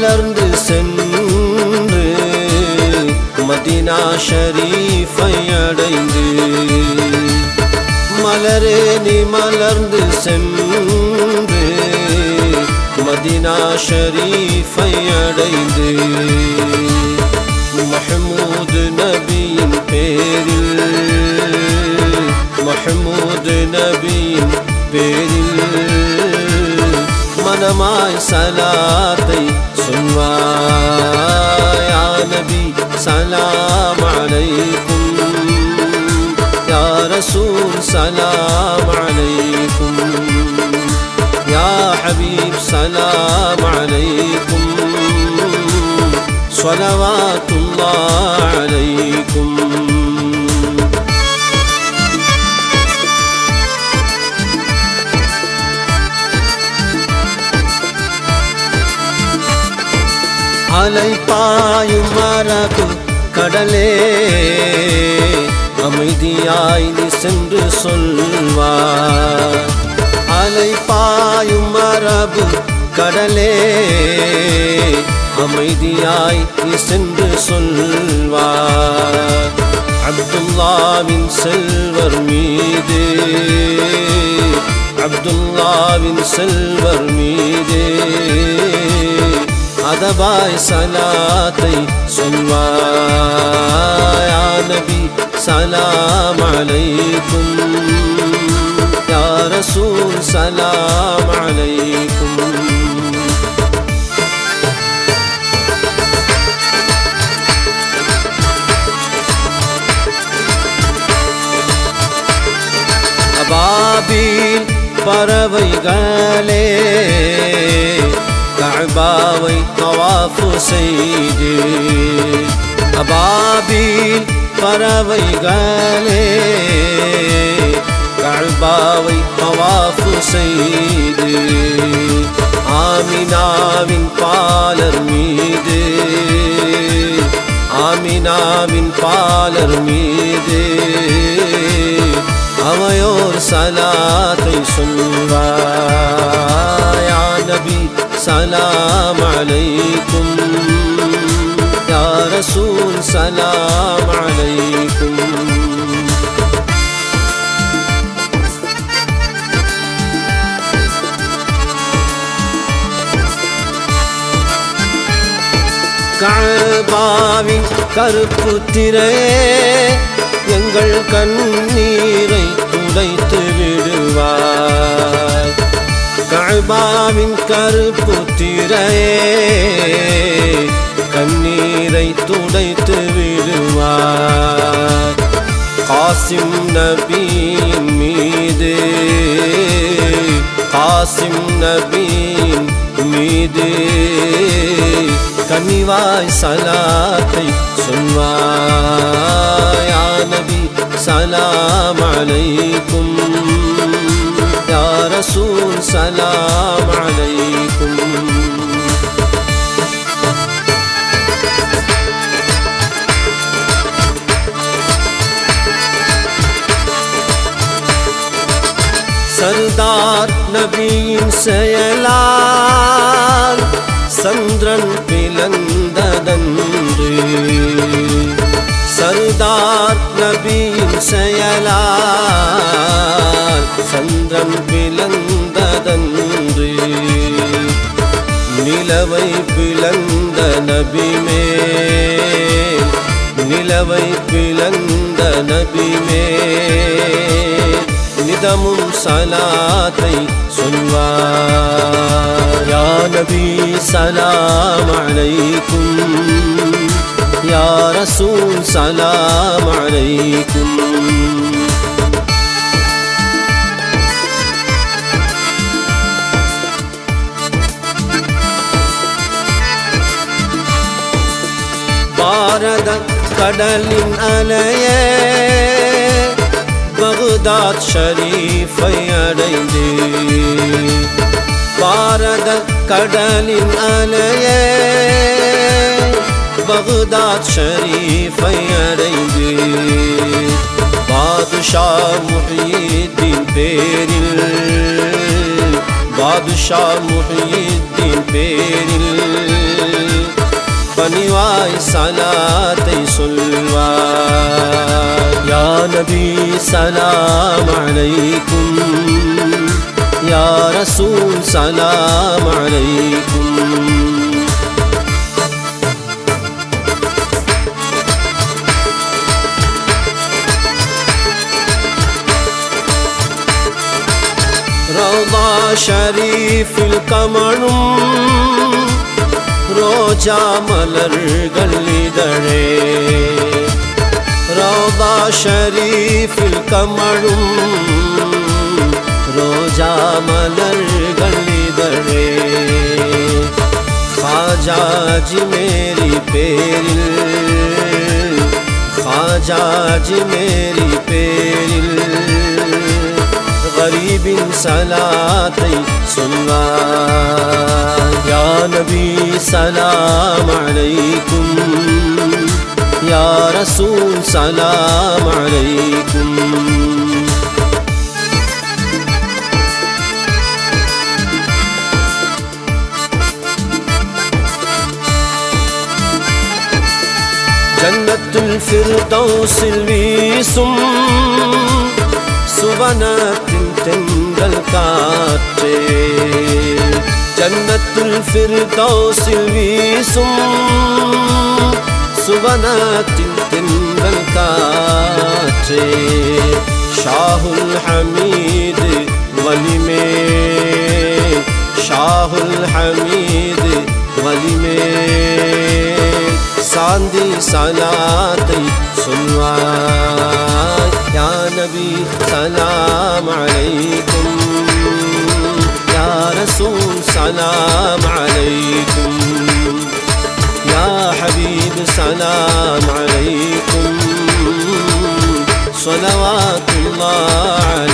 மலர்ந்து சென்று மதினா ஷரீஃபை அடைந்து மலரே நீ மலர்ந்து சென்று மதினா ஷரீஃபை அடைந்து மஹமூது நபியின் பேரில் மஹமூது நபியின் பேரில் மனமாய் சலாத்தை يا نبي سلام عليكم. يا رسول سلام عليكم. يا حبيب سلام عليكم. صلوات الله عليكم. மாலை பாயும் மரபு கடலே அமைதியாய் நீ சென்று சொல்வார் பாயும் மரபு கடலே அமைதியாய் நீ சென்று சொல்வார் அப்துல்லாவின் செல்வர் மீது அப்துல்லாவின் செல்வர் மீது அதபாய் சலாத்தை சொல்வாய் யா நபி சலாம் அலைக்கும் யா ரசூல் சலாம் அலைக்கும் அபாபில் பறவைகளே கஅபாவை தவாஃபு செய்து அபாபில் பறவைகளே கஅபாவை தவாஃபு செய்து ஆமினாவின் பாலர் மீது ஆமினாவின் பாலர் மீது அவையோர் சலாத்தை சொல்வாய். யா நபி سلام عليكم. يا رسول سلام عليكم. கபாவின் கருப்பு திரே எங்கள் கண்ணீர் கபாவின் கருப்பு திரையே கண்ணீரை துடைத்து விடுவார். காசிம் நபியின் மீது காசிம் நபியின் மீது கனிவாய் சலாத்தை சொல்வாய். நபி சலாம் அலைக்கும். யா سلام عليكم சர்தார் நபியின் செயலால் சந்திரன் பிளந்ததன்று. சர்தார் நபியின் செயலால் சந்திரன் பிளந்ததன்று நிலவை பிளந்த நபிமே. நிலவை பிளந்த நபிமே. நிதமும் சலாத்தை சொல்வார் யா நபி சலாம் அலைக்கும். யா ரசூல் சலாம் அலைக்கும். aradan Kaderin aleye. Bağdat şerifeye reydi. Baradan kaderin aleye. Bağdat şerifeye reydi. Padişah Muhyiddin peril. Padişah Muhyiddin peril. ني واي سلوى. يا نبي سلام عليكم. يا رسول سلام عليكم. رضا شريف القمر மலர் கள்ளிதழே ரௌதா ஷரீஃபில் கமழும் ரோஜா மலர் கள்ளிதழே காஜாஜி மேரி பேரில் காஜாஜி மேரி பேரில் غريب صلاتي سنة يا نبي سلام عليكم. يا رسول سلام عليكم. جنة الفردوس الويسم. سبنا செங்கல் காற்றே. ஜன்னத்துல் ஃபிர்தௌஸில் வீசும் சுவனத்தின் தென்றல் காற்றே. ஷாஹுல் ஹமீது வலிமே. ஷாஹுல் ஹமீது வலிமே. சாந்தி சலாத்தை சொல்வார். യാ നബി സലാം അലൈക്കും യാ റസൂൽ സലാം അലൈക്കും യാ ഹബീബ് സലാം അലൈക്കും صلوات الله